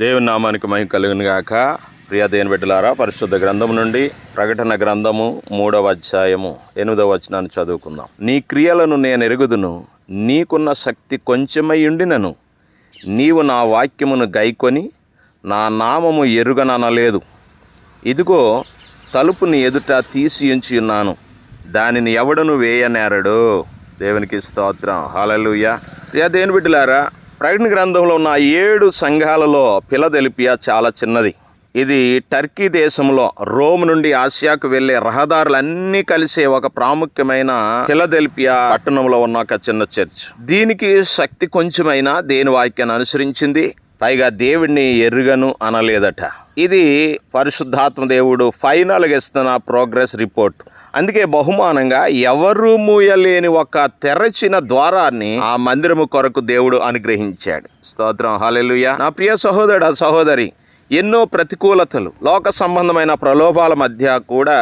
దేవుని నామానికి మహిమ కలుగును గాక. ప్రియ దేని బిడ్డలారా పరిశుద్ధ గ్రంథం నుండి ప్రకటన గ్రంథము మూడవ అధ్యాయము ఎనిమిదవ వచనాన్ని చదువుకుందాం. నీ క్రియలను నేను ఎరుగుదును నీకున్న శక్తి కొంచెమై ఉండినను. నీవు నా వాక్యమును గైకొని నా నామము ఎరుగననలేదు. ఇదిగో తలుపుని ఎదుట తీసి ఉంచి ఉన్నాను. దానిని ఎవడను వేయనేరడు? దేవునికి స్తోత్రం. హాలలుయ్యా ప్రియా దేని బిడ్డలారా ప్రకటన గ్రంథంలో ఉన్న ఏడు సంఘాలలో ఫిలదెలిపియా చాలా చిన్నది. ఇది టర్కీ దేశంలో రోమ్ నుండి ఆసియాకు వెళ్ళే రహదారులన్నీ కలిసే ఒక ప్రాముఖ్యమైన ఫిలదెల్పియా పట్టణంలో ఉన్న ఒక చిన్న చర్చ్. దీనికి శక్తి కొంచెమైనా దేని వాక్యాన్ని అనుసరించింది? పైగా దేవుడిని ఎరుగను అనలేదట. ఇది పరిశుద్ధాత్మ దేవుడు ఫైనల్గా ఇస్తున్న ప్రోగ్రెస్ రిపోర్ట్. అందుకే బహుమానంగా ఎవరు మూయలేని ఒక తెరచిన ద్వారాన్ని ఆ మందిరము కొరకు దేవుడు అనుగ్రహించాడు. స్తోత్రం. హాలెలుయ నా ప్రియ సహోదరుడు సహోదరి ఎన్నో ప్రతికూలతలు లోక సంబంధమైన ప్రలోభాల మధ్య కూడా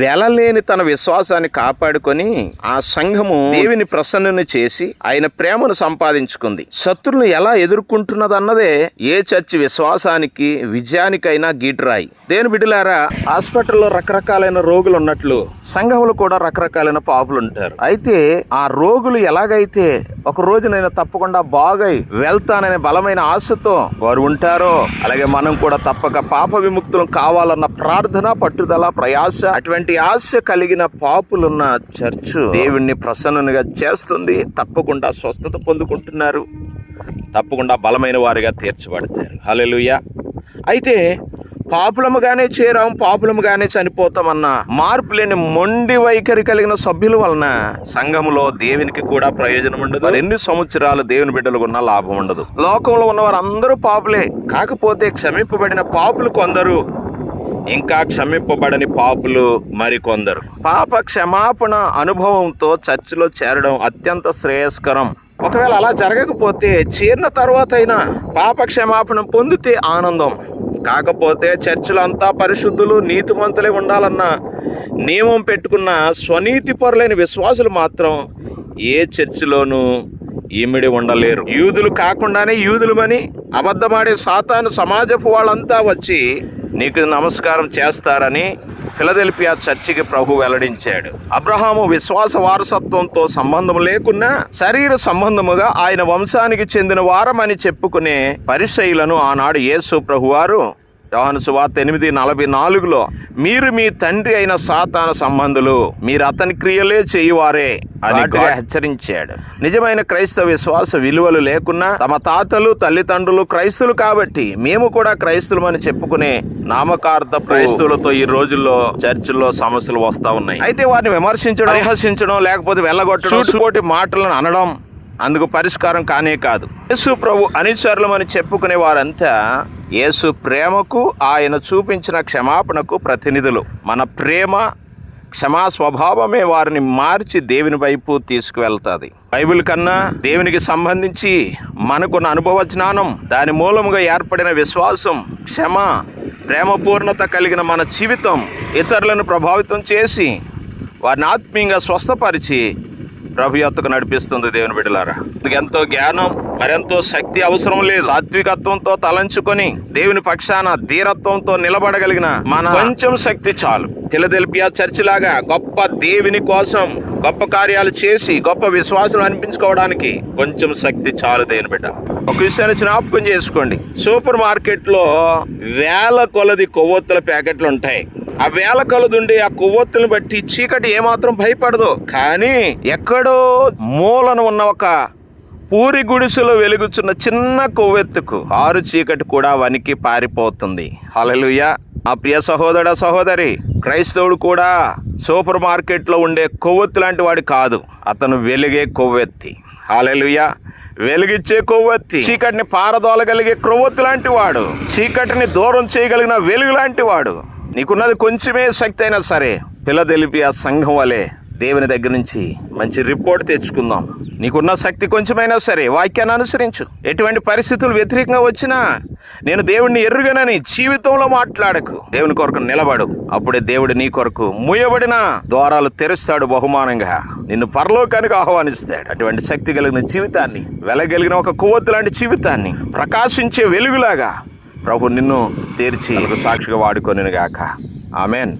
వెలలేని తన విశ్వాసాన్ని కాపాడుకొని ఆ సంఘము దేవిని ప్రసన్నని చేసి ఆయన ప్రేమను సంపాదించుకుంది. శత్రులను ఎలా ఎదుర్కొంటున్నదన్నదే ఏ చర్చి విశ్వాసానికి విజయానికైనా గీటరాయి. దేని బిడ్డలారా హాస్పిటల్లో రకరకాలైన రోగులు ఉన్నట్లు సంఘములు కూడా రకరకాలైన పాపులు ఉంటారు అయితే ఆ రోగులు ఎలాగైతే ఒక రోజు నేను తప్పకుండా బాగై వెళ్తాననే బలమైన ఆశతో వారు ఉంటారో అలాగే మనం కూడా తప్పక పాప విముక్తులు కావాలన్న ప్రార్థన పట్టుదల ప్రయాస అటువంటి ఆశ కలిగిన పాపులున్న చర్చ్ దేవుణ్ణి ప్రసన్నునిగా చేస్తుంది. తప్పకుండా స్వస్థత పొందుకుంటున్నారు. తప్పకుండా బలమైన వారిగా తీర్చబడతారు. హల్లెలూయా. అయితే పాపులముగానే చేరాం పాపులముగానే చనిపోతామన్న మార్పు లేని మొండి వైఖరి కలిగిన సభ్యుల వలన సంఘములో దేవునికి కూడా ప్రయోజనం ఉండదు. ఎన్ని సంవత్సరాలు దేవుని బిడ్డలకు ఉన్న లాభం ఉండదు. లోకంలో ఉన్న వారందరూ పాపులే. కాకపోతే క్షమింపబడిన పాపులు కొందరు ఇంకా క్షమింపబడని పాపులు మరికొందరు. పాప క్షమాపణ అనుభవంతో చర్చిలో చేరడం అత్యంత శ్రేయస్కరం. ఒకవేళ అలా జరగకపోతే చేరిన తర్వాత అయినా పాప క్షమాపణ పొందితే ఆనందం. కాకపోతే చర్చిలో అంతా పరిశుద్ధులు నీతిమంతులే ఉండాలన్న నియమం పెట్టుకున్న స్వనీతి పరులైన విశ్వాసులు మాత్రం ఏ చర్చిలోనూ ఈమిడి ఉండలేరు. యూదులు కాకుండానే యూదులమని అబద్ధమాడే సాతాను సమాజపు వాళ్ళంతా వచ్చి నీకు నమస్కారం చేస్తారని ఫిలదెల్పియా చర్చికి ప్రభు వెల్లడించాడు. అబ్రహాము విశ్వాస వారసత్వంతో సంబంధం లేకున్నా శరీర సంబంధముగా ఆయన వంశానికి చెందిన వారమని చెప్పుకునే పరిశైలను ఆనాడు యేసు ప్రభువారు యోహాను సువార్త ఎనిమిది నలభై నాలుగులో మీరు మీ తండ్రి అయిన సాతాన సంబంధులు మీరు అతని క్రియలే చేయువారే అని హెచ్చరించాడు. నిజమైన క్రైస్తవ విశ్వాస విలువలు లేకున్నా తమ తాతలు తల్లిదండ్రులు క్రైస్తులు కాబట్టి మేము కూడా క్రైస్తులమని చెప్పుకునే నామకార్థ క్రైస్తవులతో ఈ రోజుల్లో చర్చిల్లో సమస్యలు వస్తా ఉన్నాయి. అయితే వారిని విమర్శించడం పరిహసించడం లేకపోతే వెళ్ళగొట్టడం మాటలను అనడం అందుకు పరిష్కారం కానే కాదు. యేసు ప్రభు అనుచరులమని చెప్పుకునే వారంతా యేసు ప్రేమకు ఆయన చూపించిన క్షమాపణకు ప్రతినిధులు. మన ప్రేమ క్షమా స్వభావమే వారిని మార్చి దేవుని వైపు తీసుకువెళ్తాది. బైబిల్ కన్నా దేవునికి సంబంధించి మనకున్న అనుభవ జ్ఞానం దాని మూలముగా ఏర్పడిన విశ్వాసం క్షమ ప్రేమపూర్ణత కలిగిన మన జీవితం ఇతరులను ప్రభావితం చేసి వారిని ఆత్మీయంగా స్వస్థపరిచి ప్రభు నడిపిస్తుంది దేవుని బిడ్డలారా. ఎంతో జ్ఞానం మరెంతో శక్తి అవసరం లేదు. సాత్వికత్వంతో తలంచుకొని దేవుని పక్షాన ధీరత్వంతో నిలబడగలిగిన మన కొంచెం శక్తి చాలు. ఫిలదెల్పియా ఆ లాగా గొప్ప దేవుని కోసం గొప్ప కార్యాలు చేసి గొప్ప విశ్వాసం అనిపించుకోవడానికి కొంచెం శక్తి చాలు దేవుని బిడ్డ. ఒక విషయాన్ని జ్ఞాపకం చేసుకోండి. సూపర్ మార్కెట్లో వేల కొలది కొవ్వొత్తుల ప్యాకెట్లు ఉంటాయి. ఆ వేల కలదుండి ఆ కొవ్వొత్తులను బట్టి చీకటి ఏమాత్రం భయపడదు. కానీ ఎక్కడో మూలన ఉన్న ఒక పూరి గుడిసెలో వెలుగుచున్న చిన్న కొవ్వెత్తుకు ఆరు చీకటి కూడా వనికి పారిపోతుంది. హల్లెలూయా. ఆ ప్రియ సహోదర సహోదరి క్రైస్తవుడు కూడా సూపర్ మార్కెట్లో ఉండే కొవ్వొత్తు లాంటి వాడు కాదు. అతను వెలిగే కొవ్వెత్తి. హాలెలుయా వెలిగిచ్చే కొవ్వొత్తి. చీకటిని పారదోలగలిగే కొవ్వొత్తు లాంటి వాడు. చీకటిని దూరం చేయగలిగిన వెలుగు లాంటి వాడు. నీకున్నది కొంచెమే శక్తి అయినా సరే పిల్లదెలిపి ఆ సంఘం వలె దేవుని దగ్గర నుంచి మంచి రిపోర్ట్ తెచ్చుకుందాం. నీకున్న శక్తి కొంచెమైనా సరే వాక్యాన్ని అనుసరించు. ఎటువంటి పరిస్థితులు వ్యతిరేకంగా వచ్చినా నేను దేవుడిని ఎరుగనని జీవితంలో మాట్లాడకు. దేవుని కొరకు నిలబడు. అప్పుడే దేవుడు నీ కొరకు ముయబడిన ద్వారాలు తెరుస్తాడు బహుమానంగా. నిన్ను పరలోకానికి ఆహ్వానిస్తాడు. అటువంటి శక్తి కలిగిన జీవితాన్ని వెలగలిగిన ఒక కొవ్వొత్తు లాంటి జీవితాన్ని ప్రకాశించే వెలుగులాగా ప్రభు నిన్ను తీర్చి సాక్షిగా వాడుకొనిను గాక ఆమెన్.